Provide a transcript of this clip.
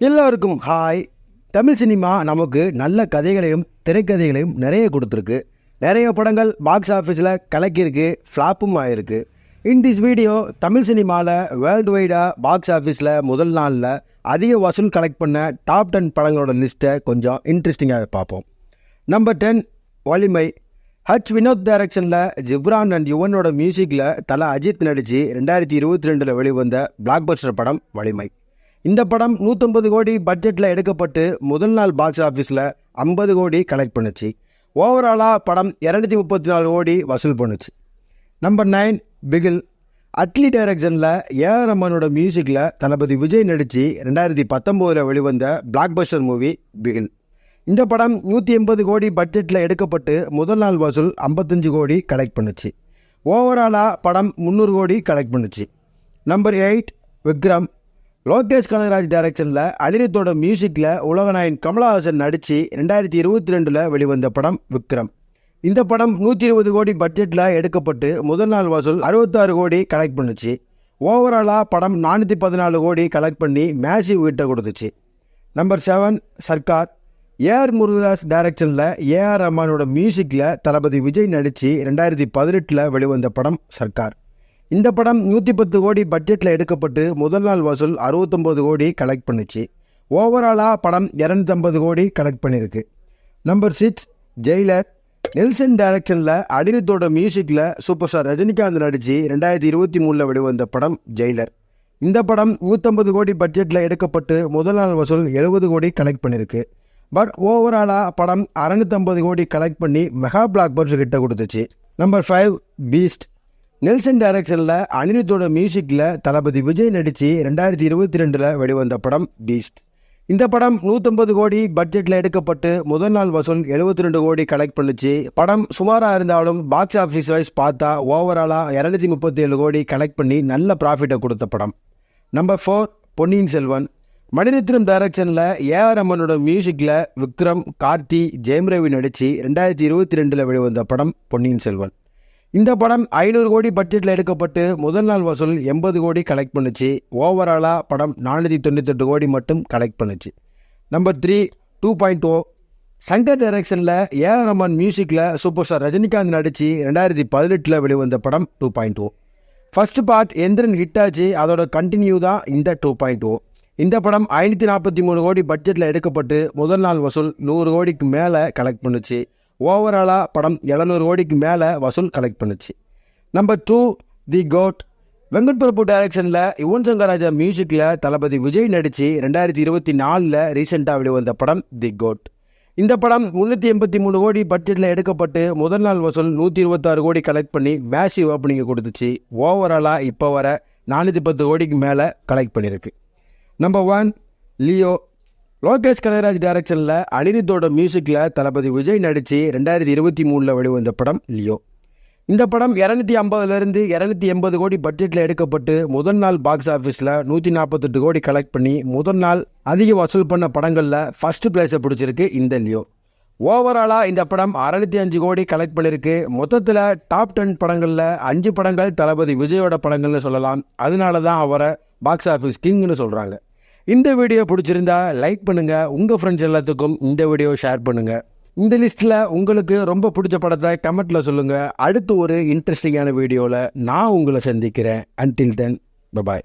எல்லோருக்கும் hi Tamil cinema நமக்கு நல்ல கதைகளையும் திரைக்கதைகளையும் நிறைய கொடுத்துருக்கு. நிறைய படங்கள் பாக்ஸ் ஆஃபீஸில் கலக்கியிருக்கு ஃப்ளாப்பும் ஆயிருக்கு. இன் திஸ் வீடியோ தமிழ் சினிமாவில் வேர்ல்டு வைடாக பாக்ஸ் ஆஃபீஸில் முதல் நாளில் அதிக வசூல் கலெக்ட் பண்ண டாப் டென் படங்களோட லிஸ்ட்டை கொஞ்சம் இன்ட்ரெஸ்டிங்காக பார்ப்போம். Number ten Valimai. H Vinoth டைரக்ஷனில் ஜிப்ரான் அண்ட் யுவனோட மியூசிக்கில் தலா அஜித் நடித்து ரெண்டாயிரத்தி இருபத்தி ரெண்டில் வெளிவந்த பிளாக் பஸ்டர் படம் வலிமை. இந்த படம் நூற்றம்பது கோடி பட்ஜெட்டில் எடுக்கப்பட்டு முதல் நாள் பாக்ஸ் ஆஃபீஸில் ஐம்பது கோடி கலெக்ட் பண்ணுச்சு. ஓவராலாக படம் இரநூத்தி முப்பத்தி நாலு கோடி வசூல் பண்ணுச்சு. நம்பர் நைன் பிகில் அட்லி டைரக்ஷனில் ஏஆர் ரம்மனோட மியூசிக்கில் தளபதி விஜய் நடித்து ரெண்டாயிரத்தி பத்தொம்போதில் வெளிவந்த பிளாக் பஸ்டர் மூவி பிகில் இந்த படம் நூற்றி எண்பது கோடி பட்ஜெட்டில் எடுக்கப்பட்டு முதல் நாள் வசூல் ஐம்பத்தஞ்சு கோடி கலெக்ட் பண்ணுச்சு. ஓவராலாக படம் முந்நூறு கோடி கலெக்ட் பண்ணுச்சு. நம்பர் எயிட் விக்ரம் லோகேஷ் கனகராஜ் டைரக்ஷனில் அனிருத்தோட மியூசிக்கில் உலகநாயன் கமலஹாசன் நடித்து ரெண்டாயிரத்தி இருபத்தி ரெண்டில் வெளிவந்த படம் விக்ரம். இந்த படம் நூற்றி இருபது கோடி பட்ஜெட்டில் எடுக்கப்பட்டு முதல் நாள் வசூல் அறுபத்தாறு கோடி கலெக்ட் பண்ணுச்சு. ஓவராலாக படம் நானூற்றி பதினாலு கோடி கலெக்ட் பண்ணி மேசிவ் வீட்டை கொடுத்துச்சு. Number seven Sarkar. AR Murugadoss டைரக்ஷனில் ஏஆர் ரஹ்மானோட மியூசிக்கில் தளபதி விஜய் நடித்து ரெண்டாயிரத்தி பதினெட்டில் வெளிவந்த படம் சர்க்கார். இந்த படம் நூற்றி பத்து கோடி பட்ஜெட்டில் எடுக்கப்பட்டு முதல் நாள் வசூல் அறுபத்தொம்போது கோடி கலெக்ட் பண்ணுச்சு. ஓவராலாக படம் இரநூத்தம்பது கோடி கலெக்ட் பண்ணியிருக்கு நம்பர் சிக்ஸ் ஜெயிலர் நெல்சன் டைரக்ஷனில் அடினத்தோட மியூசிக்கில் சூப்பர் ஸ்டார் ரஜினிகாந்த் நடித்து ரெண்டாயிரத்தி இருபத்தி மூணில் வெளிவந்த படம் ஜெயிலர் இந்த படம் நூற்றம்பது கோடி பட்ஜெட்டில் எடுக்கப்பட்டு முதல் நாள் வசூல் எழுபது கோடி கலெக்ட் பண்ணியிருக்கு பட் ஓவராலாக படம் அறநூற்றம்பது கோடி கலெக்ட் பண்ணி மெகா பிளாக் பர்ஸ் கிட்ட கொடுத்துச்சு. நம்பர் ஃபைவ் பீஸ்ட் நெல்சன் டைரக்ஷனில் அனிருத்தோட மியூசிக்கில் தளபதி விஜய் நடித்து ரெண்டாயிரத்தி இருபத்தி ரெண்டில் வெளிவந்த படம் பீஸ்ட் இந்த படம் நூற்றம்பது கோடி பட்ஜெட்டில் எடுக்கப்பட்டு முதல் நாள் வசூல் எழுபத்தி ரெண்டு கோடி கலெக்ட் பண்ணுச்சு. படம் சுமாராக இருந்தாலும் பாக்ஸ் ஆஃபீஸ் வைஸ் பார்த்தா ஓவராலாக இரநூத்தி முப்பத்தி ஏழு கோடி கலெக்ட் பண்ணி நல்ல ப்ராஃபிட்டை கொடுத்த படம். Number four Ponniyin Selvan. Mani Ratnam டைரக்ஷனில் ஏஆர் ரமனோட மியூசிக்கில் விக்ரம் கார்த்தி ஜெயம் ரவி நடித்து ரெண்டாயிரத்தி இருபத்தி ரெண்டில் வெளிவந்த படம் பொன்னியின் செல்வன். இந்த படம் ஐநூறு கோடி பட்ஜெட்டில் எடுக்கப்பட்டு முதல் நாள் வசூல் எண்பது கோடி கலெக்ட் பண்ணுச்சு. ஓவராலாக படம் நானூற்றி தொண்ணூத்தெட்டு கோடி மட்டும் கலெக்ட் பண்ணுச்சு. Number three two point O Shankar டைரக்ஷனில் ஏஆர் ரமன் மியூசிக்கில் சூப்பர் ஸ்டார் ரஜினிகாந்த் நடித்து ரெண்டாயிரத்தி பதினெட்டில் வெளிவந்த படம் two point O first part Enthiran hit ஆச்சு. அதோட கண்டினியூ தான் இந்த டூ பாயிண்ட் ஓ இந்த படம் ஐநூற்றி நாற்பத்தி மூணு கோடி பட்ஜெட்டில் எடுக்கப்பட்டு முதல் நாள் வசூல் நூறு கோடிக்கு மேலே கலெக்ட் பண்ணுச்சு. ஓவராலாக படம் எழுநூறு கோடிக்கு மேலே வசூல் கலெக்ட் பண்ணுச்சு. Number two the GOAT Venkat Prabhu டைரக்ஷனில் யுவன் சங்கர் ராஜா மியூசிக்கில் தளபதி விஜய் நடித்து ரெண்டாயிரத்தி இருபத்தி நாலில் ரீசெண்டாக வெளிவந்த படம் தி கோட் இந்த படம் முந்நூற்றி எண்பத்தி மூணு கோடி பட்ஜெட்டில் எடுக்கப்பட்டு முதல் நாள் வசூல் நூற்றி இருபத்தாறு கோடி கலெக்ட் பண்ணி மேசிவ் ஓப்பனிங்கை கொடுத்துச்சு. ஓவராலாக இப்போ வர நானூற்றி பத்து கோடிக்கு மேலே கலெக்ட் பண்ணியிருக்கு number one Leo Lokesh Kanagaraj டைரக்ஷனில் அனிருத்தோட மியூசிக்கில் தளபதி விஜய் நடித்து ரெண்டாயிரத்தி இருபத்தி மூணில் வெளிவந்த படம் லியோ. இந்த படம் இரநூத்தி ஐம்பதுலேருந்து இரநூத்தி எண்பது கோடி பட்ஜெட்டில் எடுக்கப்பட்டு முதல் நாள் பாக்ஸ் ஆஃபீஸில் நூற்றி நாற்பத்தெட்டு கோடி கலெக்ட் பண்ணி முதல் நாள் அதிக வசூல் பண்ண படங்களில் ஃபஸ்ட்டு பிளேஸை பிடிச்சிருக்கு இந்த லியோ. ஓவராலாக இந்த படம் அறுநூத்தி அஞ்சு கோடி கலெக்ட் பண்ணியிருக்கு மொத்தத்தில் டாப் டென் படங்களில் அஞ்சு படங்கள் தளபதி விஜயோட படங்கள்னு சொல்லலாம். அதனால தான் அவரை பாக்ஸ் ஆஃபீஸ் கிங்னு சொல்கிறாங்க இந்த வீடியோ பிடிச்சிருந்தா லைக் பண்ணுங்கள் உங்கள் ஃப்ரெண்ட்ஸ் எல்லாத்துக்கும் இந்த வீடியோ ஷேர் பண்ணுங்கள் இந்த லிஸ்ட்டில் உங்களுக்கு ரொம்ப பிடிச்ச படத்தை கமெண்ட்டில் சொல்லுங்கள் அடுத்து ஒரு இன்ட்ரெஸ்டிங்கான வீடியோவில் நான் உங்களை சந்திக்கிறேன். Until then bye bye